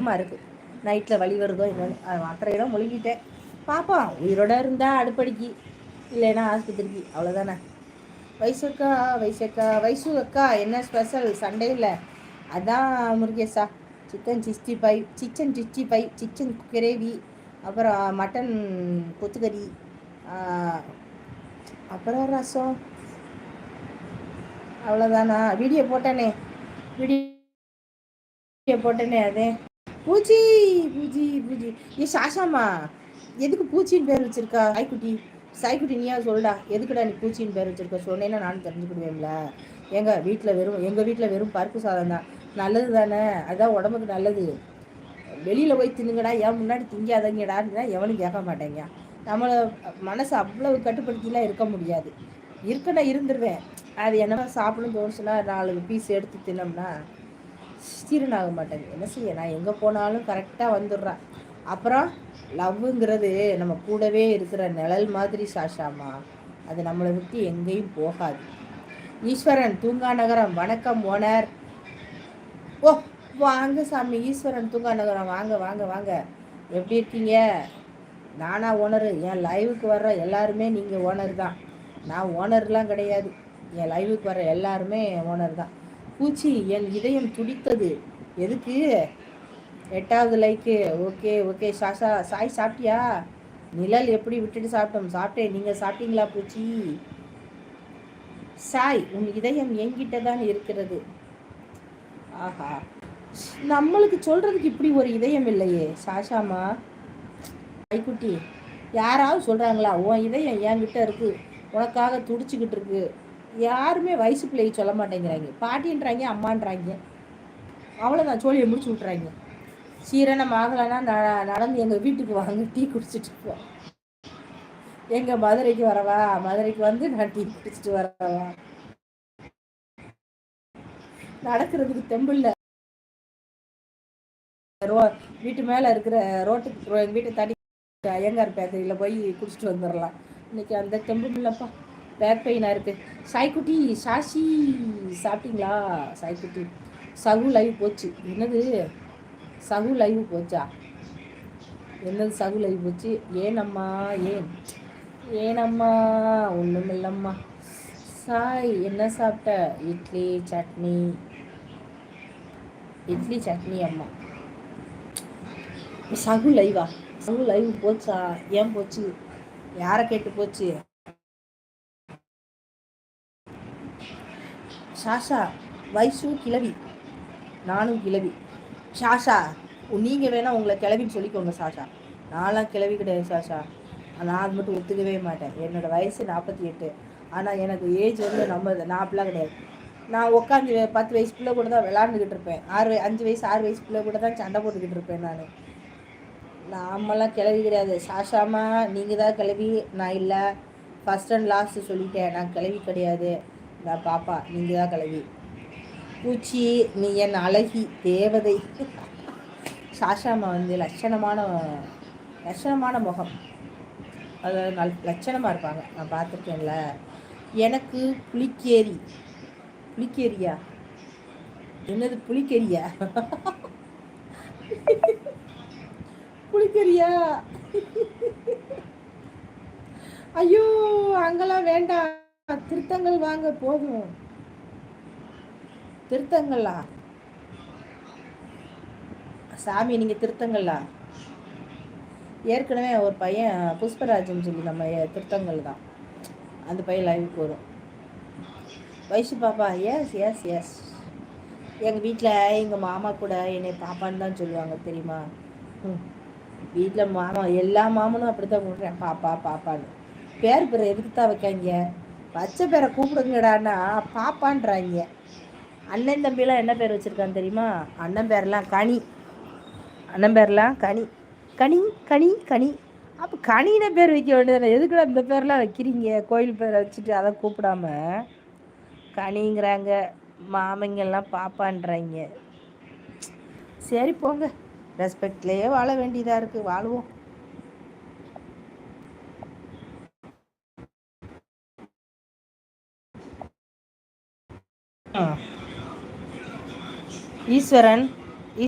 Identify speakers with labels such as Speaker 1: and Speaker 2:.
Speaker 1: பயமாக இருக்குது நைட்டில் வழி வருதோ என்னன்னு அத்தனை இடம் முழுங்கிட்டேன். பார்ப்போம் உயிரோட இருந்தால் அடுப்படிக்கு இல்லைன்னா ஆஸ்பத்திரிக்கு. அவ்வளோதானே வயசு அக்கா வயசு அக்கா என்ன ஸ்பெஷல் சண்டேயில் அதான் முருகேசா. Chicken sixty five chicken sixty five chicken gravy அப்புறம் மட்டன் கொத்துக்கறி அப்புறம் ரசம். அவ்வளோதானா வீடியோ போட்டேனே. வீடியோ போட்டேனே அதே. பூச்சி பூச்சி பூச்சி ஏ சாஷாமா எதுக்கு பூச்சின்னு பேர் வச்சிருக்கா? சாய்க்குட்டி சாய்க்குட்டி நீயா சொல்டா. எதுக்குடா நீ பூச்சின்னு பேர் வச்சிருக்க? சொன்னேன்னா நானும் தெரிஞ்சுக்கிடுவேன்ல. எங்கள் வீட்டில் வெறும் எங்கள் வீட்டில் வெறும் பருப்பு சாதம் தான். நல்லது தானே? அதுதான் உடம்புக்கு நல்லது. வெளியில் போய் தின்னுங்கடா ஏன் முன்னாடி திங்காதங்கடான்னு எவனும் கேட்க மாட்டேங்க. நம்மளை மனசு அவ்வளவு கட்டுப்படுத்திலாம் இருக்க முடியாது. இருக்கடா இருந்துருவேன். அது என்னவா சாப்பிடணும் தோணுச்சுன்னா நாலு பீஸ் எடுத்து தின்னோம்னா ஆக மாட்டேங்குது என்ன செய்ய? நான் எங்கே போனாலும் கரெக்டாக வந்துடுறேன் அப்புறம் லவ்வுங்கிறது நம்ம கூடவே இருக்கிற நிழல் மாதிரி சாஷாமா? அது நம்மளை விட்டு எங்கேயும் போகாது. ஈஸ்வரன் தூங்கா நகரம் வணக்கம் ஓனர். ஓ வாங்க சாமி ஈஸ்வரன் தூங்கா நகரம். வாங்க வாங்க வாங்க. எப்படி இருக்கீங்க? நானா ஓனர். என் லைவுக்கு வர்ற எல்லாருமே நீங்கள் ஓனர் தான். நான் ஓனர்லாம் கிடையாது. என் லைவுக்கு வர எல்லாருமே ஓனர் தான். பூச்சி என் இதயம் துடித்தது. எதுக்கு? எட்டாவது like. Okay okay. Sasha Sai சாப்பிட்டியா? நிழல் எப்படி விட்டுட்டு சாப்பிட்டோம்? சாப்பிட்டேன். நீங்கள் சாப்பிட்டீங்களா பூச்சி? சாய் உன் இதயம் எங்கிட்ட தான் இருக்கிறது. ஆஹா. நம்மளுக்கு சொல்றதுக்கு இப்படி ஒரு இதயம் இல்லையே. சாஷாமா? ஐக்குட்டி யாராவது சொல்கிறாங்களா உன் இதயம் என்கிட்ட இருக்குது உனக்காக துடிச்சிக்கிட்டு இருக்கு. யாருமே வயசு பிள்ளைக்கு சொல்ல மாட்டேங்கிறாங்க. பாட்டின்றாங்க அம்மான்றாங்க. அவ்வளோதான் சோழியை முடிச்சு விட்றாங்க சீரணம் ஆகலைன்னா நடந்து எங்கள் வீட்டுக்கு வாங்க டீ குடிச்சிட்டு போ. எங்கள் மதுரைக்கு வரவா? மதுரைக்கு வந்து நான் டீ குடிச்சிட்டு வரவா? நடக்கிறதுக்கு தெம்பில்ல. ரோ வீட்டு மேலே இருக்கிற ரோட்டுக்கு எங்கள் வீட்டை தடி ஐயங்கார் பேக்கரியில் போய் குடிச்சிட்டு வந்துடலாம் இன்னைக்கு அந்த தெம்பு இல்லைப்பா. பேக் பெயினாக இருக்குது சாய்க்குட்டி சாஷி சாப்பிட்டீங்களா? சாய்க்குட்டி. சகு லைவ் போச்சு. என்னது? சகு லைவ் போச்சா? என்னது சகு லைவ் போச்சு? ஏனம்மா ஏன்? ஏனம்மா ஒன்றும் இல்லைம்மா சாய் என்ன சாப்பிட்ட? இட்லி சட்னி. இட்லி சட்னி அம்மா. சகு லைவா சகு லைவ் போச்சா? ஏன் போச்சு? யாரை கேட்டு போச்சு? ஷாஷா வயசும் கிளவி நானும் கிளவி ஷாஷா நீங்கள் வேணால் உங்களை கிளவின்னு சொல்லிக்கோங்க சாஷா நான்லாம் கிளவி கிடையாது சாஷா நான் அது மட்டும் ஒத்துக்கவே மாட்டேன். என்னோடய வயசு நாற்பத்தி எட்டு. ஆனால் எனக்கு ஏஜ் வந்து நம்ம நாற்பலாம் கிடையாது. நான் உட்காந்து பத்து வயசு பிள்ளை கூட தான் விளாண்டுக்கிட்டு இருப்பேன். ஆறு அஞ்சு வயசு ஆறு வயசு பிள்ளை கூட தான் சண்டை போட்டுக்கிட்டு இருப்பேன் நான். நாமெல்லாம் கிளவி கிடையாது. சாஷாமா நீங்கள் தான் கிளவி நான் இல்லை. ஃபஸ்ட் அண்ட் லாஸ்ட்டு சொல்லிட்டேன். நான் கிளவி கிடையாது. பாப்பா நீங்கள் தான் கிளவி பூச்சி நீ என் அழகி தேவதை. சாஷாமா வந்து லட்சணமான லட்சணமான முகம். அது நல் லட்சணமாக இருப்பாங்க. நான் பார்த்துருக்கேன்ல. எனக்கு புளிக்கேரி புளிக்கேரியா என்னது புளிக்கேரியா புளிக்கேரியா ஐயோ அங்கெல்லாம் வேண்டாம். திருத்தங்கள் வாங்க போதும். திருத்தங்களா? சாமி நீங்க திருத்தங்களா? ஏற்கனவே ஒரு பையன் புஷ்பராஜன் சொல்லி நம்ம திருத்தங்கள் தான். அந்த பையன் லைவுக்கு வரும். வயசு பாப்பா எஸ் எஸ் எஸ் எங்கள் வீட்டில் எங்கள் மாமா கூட என்னை பாப்பான்னு தான் சொல்லுவாங்க தெரியுமா? வீட்டில் மாமா எல்லா மாமனும் அப்படி தான் பாப்பா பாப்பான்னு. பேர் பேர் எதுக்கு தான் வைக்காங்க? பச்சை பேரை கூப்பிடுங்கடான்னா பாப்பான்றாங்க. அண்ணன் தம்பிலாம் என்ன பேர் வச்சுருக்கான்னு தெரியுமா? அண்ணன் பேர்லாம் கனி. அண்ணன் பேர்லாம் கனி. கனி கனி கனி. அப்போ கனின பேர் வைக்க வேண்டியது எதுக்குடா இந்த பேர்லாம் வைக்கிறீங்க? கோயில் பேரை வச்சுட்டு அதை கூப்பிடாம. கனிங்கிறாங்க மாமங்கெல்லாம் பாப்பான்றாங்க. சரி போங்க. ரெஸ்பெக்ட்லேயே வாழ வேண்டியதாக இருக்குது வாழ்வோம். ஈஸ்வரன்.